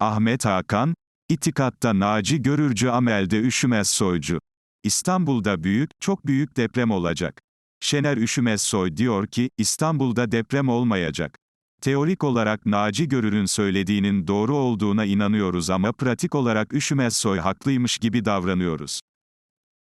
Ahmet Hakan, İtikatta Naci Görürcü amelde üşümez soycu. İstanbul'da büyük, çok büyük deprem olacak. Şener Üşümez Soy diyor ki, İstanbul'da deprem olmayacak. Teorik olarak Naci Görür'ün söylediğinin doğru olduğuna inanıyoruz ama pratik olarak Üşümez Soy haklıymış gibi davranıyoruz.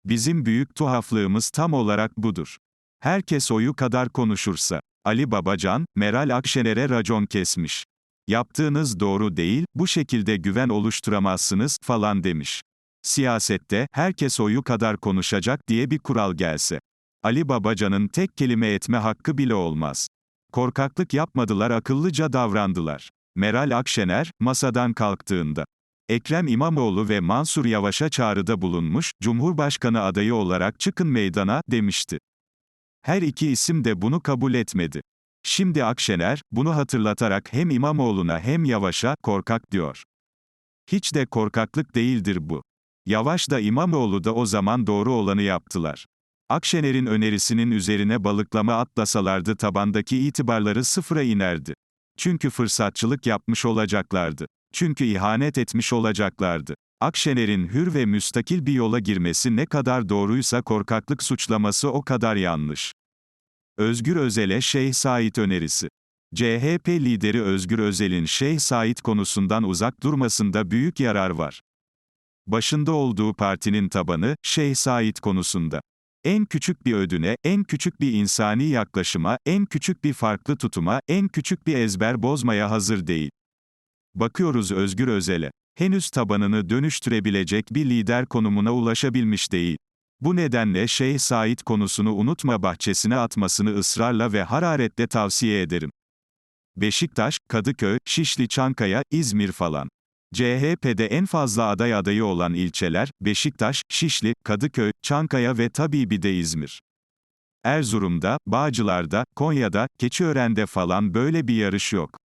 Bizim büyük tuhaflığımız tam olarak budur. Herkes oyu kadar konuşursa, Ali Babacan, Meral Akşener'e racon kesmiş. Yaptığınız doğru değil, bu şekilde güven oluşturamazsınız, falan demiş. Siyasette, herkes oyu kadar konuşacak diye bir kural gelse. Ali Babacan'ın tek kelime etme hakkı bile olmaz. Korkaklık yapmadılar akıllıca davrandılar. Meral Akşener, masadan kalktığında. Ekrem İmamoğlu ve Mansur Yavaş'a çağrıda bulunmuş, Cumhurbaşkanı adayı olarak çıkın meydana, demişti. Her iki isim de bunu kabul etmedi. Şimdi Akşener, bunu hatırlatarak hem İmamoğlu'na hem Yavaş'a, korkak diyor. Hiç de korkaklık değildir bu. Yavaş da İmamoğlu da o zaman doğru olanı yaptılar. Akşener'in önerisinin üzerine balıklama atlasalardı tabandaki itibarları sıfıra inerdi. Çünkü fırsatçılık yapmış olacaklardı. Çünkü ihanet etmiş olacaklardı. Akşener'in hür ve müstakil bir yola girmesi ne kadar doğruysa korkaklık suçlaması o kadar yanlış. Özgür Özel'e Şeyh Said önerisi. CHP lideri Özgür Özel'in Şeyh Said konusundan uzak durmasında büyük yarar var. Başında olduğu partinin tabanı, Şeyh Said konusunda. En küçük bir ödüne, en küçük bir insani yaklaşıma, en küçük bir farklı tutuma, en küçük bir ezber bozmaya hazır değil. Bakıyoruz Özgür Özel'e. Henüz tabanını dönüştürebilecek bir lider konumuna ulaşabilmiş değil. Bu nedenle Şeyh Said konusunu unutma bahçesine atmasını ısrarla ve hararetle tavsiye ederim. Beşiktaş, Kadıköy, Şişli Çankaya, İzmir falan. CHP'de en fazla aday adayı olan ilçeler, Beşiktaş, Şişli, Kadıköy, Çankaya ve tabii bir de İzmir. Erzurum'da, Bağcılar'da, Konya'da, Keçiören'de falan böyle bir yarış yok.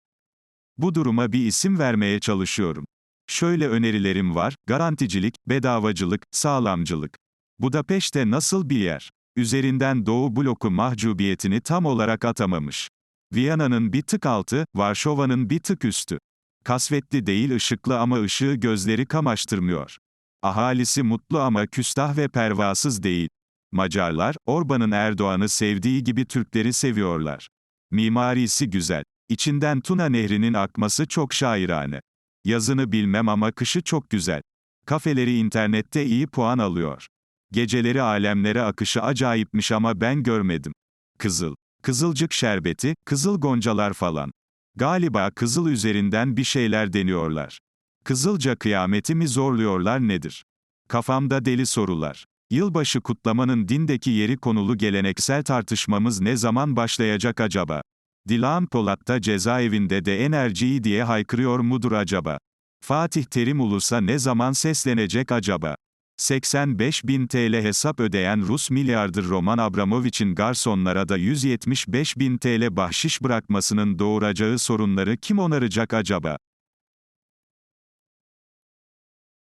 Bu duruma bir isim vermeye çalışıyorum. Şöyle önerilerim var, garanticilik, bedavacılık, sağlamcılık. Budapeşte nasıl bir yer? Üzerinden Doğu bloku mahcubiyetini tam olarak atamamış. Viyana'nın bir tık altı, Varşova'nın bir tık üstü. Kasvetli değil ışıklı ama ışığı gözleri kamaştırmıyor. Ahalisi mutlu ama küstah ve pervasız değil. Macarlar, Orban'ın Erdoğan'ı sevdiği gibi Türkleri seviyorlar. Mimarisi güzel. İçinden Tuna Nehri'nin akması çok şairane. Yazını bilmem ama kışı çok güzel. Kafeleri internette iyi puan alıyor. Geceleri alemlere akışı acayipmiş ama ben görmedim. Kızıl. Kızılcık şerbeti, kızıl goncalar falan. Galiba kızıl üzerinden bir şeyler deniyorlar. Kızılca kıyameti mi zorluyorlar nedir? Kafamda deli sorular. Yılbaşı kutlamanın dindeki yeri konulu geleneksel tartışmamız ne zaman başlayacak acaba? Dilan Polat da cezaevinde de enerjiyi diye haykırıyor mudur acaba? Fatih Terim Ulus'a ne zaman seslenecek acaba? 85 bin TL hesap ödeyen Rus milyarder Roman Abramovich'in garsonlara da 175 bin TL bahşiş bırakmasının doğuracağı sorunları kim onaracak acaba?